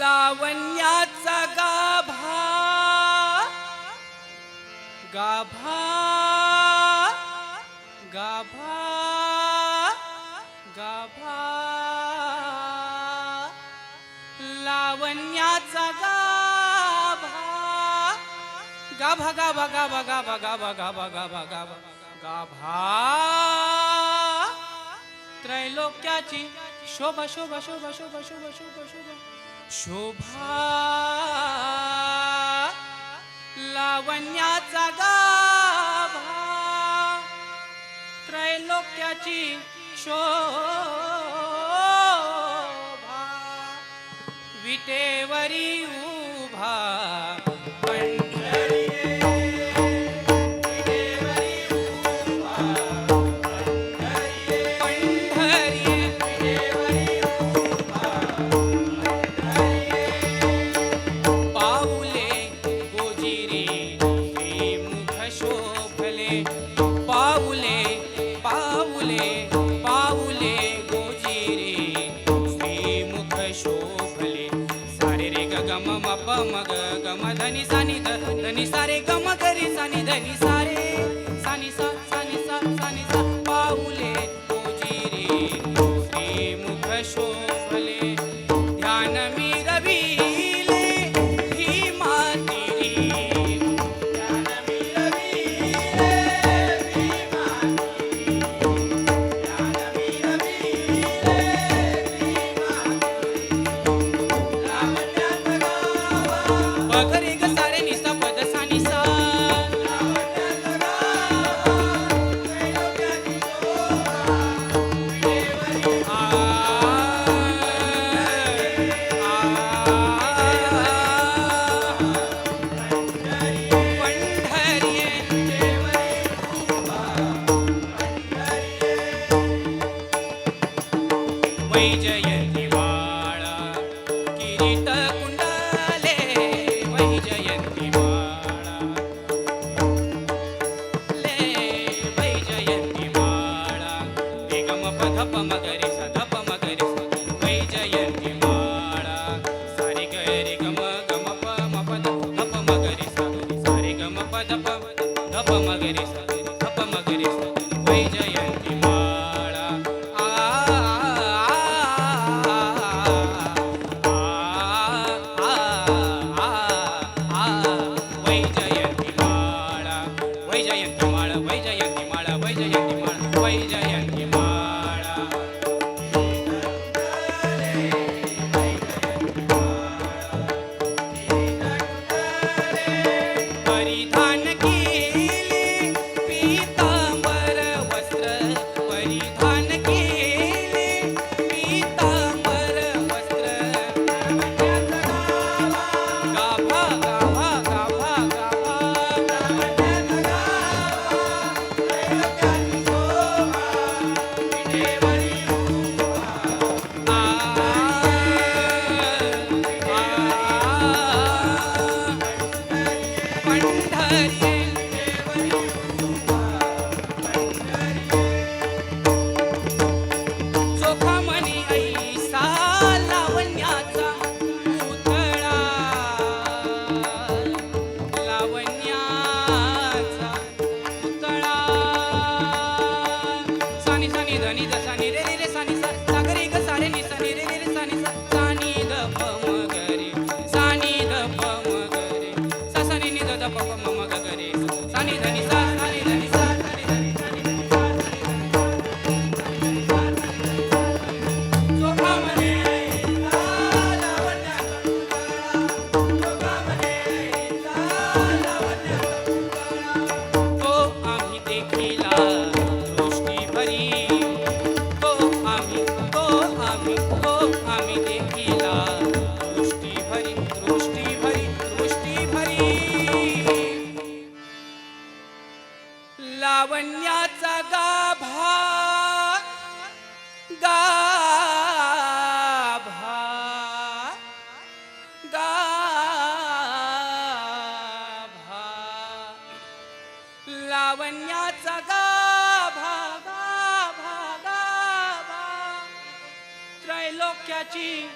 लावण्याचा गाभा. गाभा. गाभा. गाभा. लावण्याचा गाभा. गाभा गाभा गाभा गाभा गाभा गाभा गाभा गाभा गाभा. त्रैलोक्याची शोभा शोभा शोभा शोभा शोभा शोभा शोभा. शोभा लावण्याचा गाभा. त्रैलोक्याची शोभा. विटेवरी सा सा सा सा पाऊले 会见眼睛 que a ti.